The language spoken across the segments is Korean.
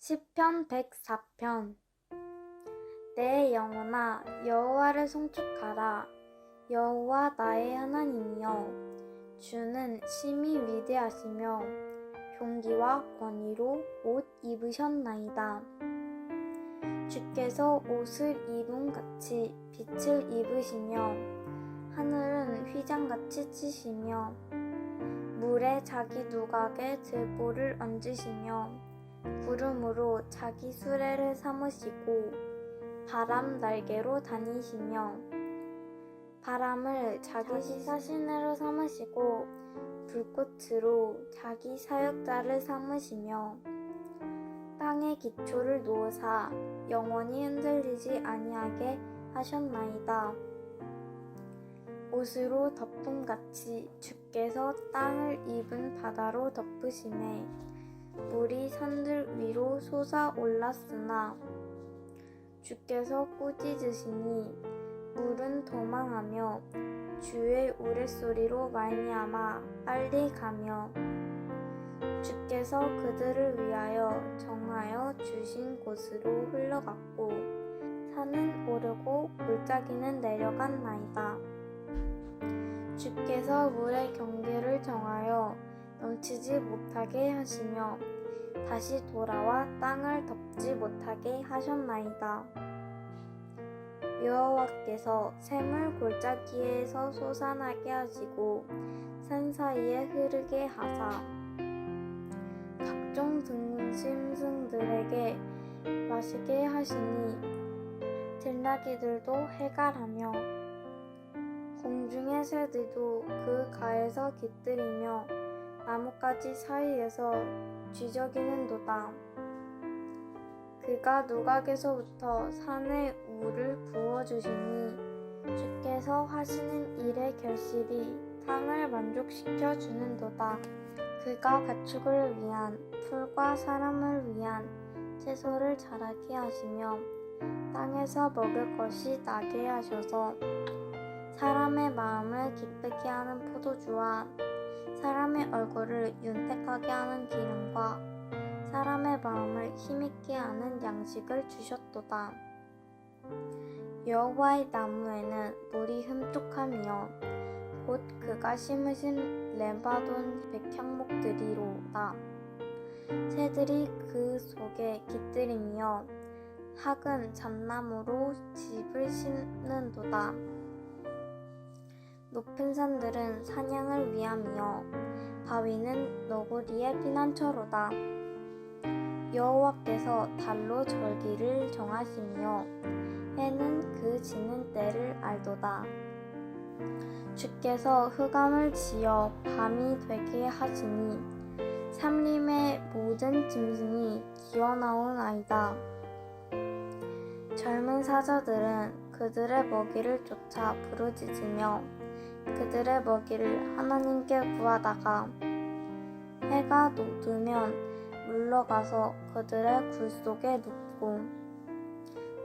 시편 104편. 내 영혼아 여호와를 송축하라. 여호와 나의 하나님이여 주는 심히 위대하시며 종기와 권위로 옷 입으셨나이다. 주께서 옷을 입은 같이 빛을 입으시며 하늘은 휘장같이 치시며 물에 자기 누각에 들보를 얹으시며 구름으로 자기 수레를 삼으시고 바람 날개로 다니시며 바람을 자기 시사신으로 삼으시고 불꽃으로 자기 사역자를 삼으시며 땅의 기초를 놓으사 영원히 흔들리지 아니하게 하셨나이다. 옷으로 덮음같이 주께서 땅을 입은 바다로 덮으심에 물이 산들 위로 솟아 올랐으나 주께서 꾸짖으시니 물은 도망하며 주의 우레소리로 말미암아 빨리 가며 주께서 그들을 위하여 정하여 주신 곳으로 흘러갔고 산은 오르고 골짜기는 내려갔나이다. 주께서 물의 경계를 정하여 넘치지 못하게 하시며 다시 돌아와 땅을 덮지 못하게 하셨나이다. 여호와께서 샘을 골짜기에서 솟아나게 하시고 산 사이에 흐르게 하사 각종 등심승들에게 마시게 하시니 들나귀들도 해갈하며 공중의 새들도 그 가에서 깃들이며 나뭇가지 사이에서 쥐저기는도다. 그가 누각에서부터 산에 우를 부어주시니 주께서 하시는 일의 결실이 땅을 만족시켜 주는도다. 그가 가축을 위한 풀과 사람을 위한 채소를 자라게 하시며 땅에서 먹을 것이 나게 하셔서 사람의 마음을 기쁘게 하는 포도주와 사람의 얼굴을 윤택하게 하는 기름과 사람의 마음을 힘있게 하는 양식을 주셨도다. 여호와의 나무에는 물이 흠tuk하며 곧 그가 심으신 레바돈 백향목들이로다. 새들이 그 속에 깃들이며 학은 잣나무로 집을 심는도다. 높은 산들은 사냥을 위함이요 바위는 너구리의 피난처로다. 여호와께서 달로 절기를 정하시며 해는 그 지는 때를 알도다. 주께서 흑암을 지어 밤이 되게 하시니 삼림의 모든 짐승이 기어나오나이다. 젊은 사자들은 그들의 먹이를 쫓아 부르짖으며 그들의 먹이를 하나님께 구하다가 해가 돋으면 물러가서 그들의 굴 속에 눕고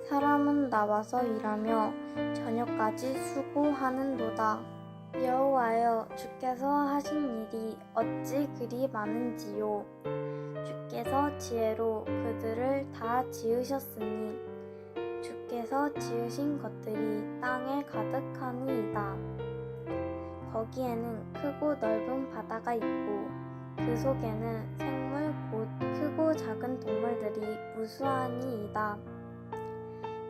사람은 나와서 일하며 저녁까지 수고하는도다. 여호와여 주께서 하신 일이 어찌 그리 많은지요 주께서 지혜로 그들을 다 지으셨으니 주께서 지으신 것들이 땅에 가득하니이다. 거기에는 크고 넓은 바다가 있고 그 속에는 생물 곧 크고 작은 동물들이 무수하니이다.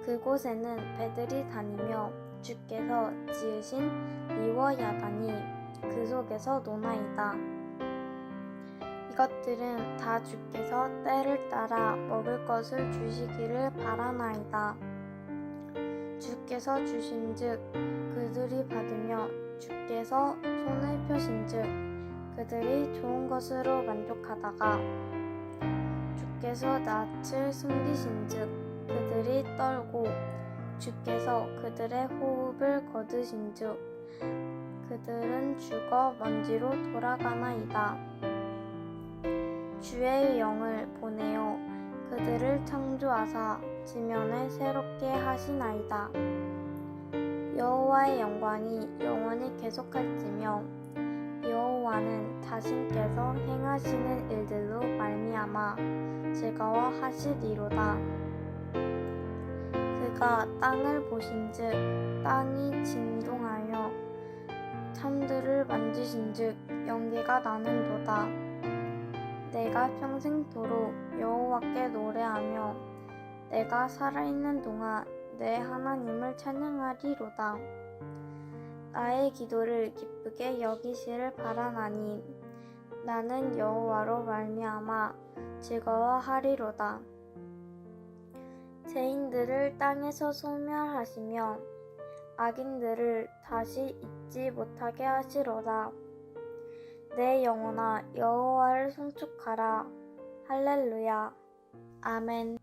그곳에는 배들이 다니며 주께서 지으신 리워 야단이 그 속에서 노나이다. 이것들은 다 주께서 때를 따라 먹을 것을 주시기를 바라나이다. 주께서 주신즉 그들이 받으며 주께서 손을 펴신즉 그들이 좋은 것으로 만족하다가 주께서 낯을 숨기신즉 그들이 떨고 주께서 그들의 호흡을 거두신즉 그들은 죽어 먼지로 돌아가나이다. 주의 영을 보내어 그들을 창조하사 지면을 새롭게 하시나이다. 여호와의 영광이 영원히 계속할지며 여호와는 자신께서 행하시는 일들로 말미암아 즐거워하시리로다. 그가 땅을 보신즉 땅이 진동하여 참들을 만지신즉 연기가 나는도다. 내가 평생토록 여호와께 노래하며 내가 살아있는 동안 내 하나님을 찬양하리로다. 나의 기도를 기쁘게 여기시를 바라나니 나는 여호와로 말미암아 즐거워하리로다. 죄인들을 땅에서 소멸하시며 악인들을 다시 잊지 못하게 하시로다. 내 영혼아 여호와를 송축하라. 할렐루야. 아멘.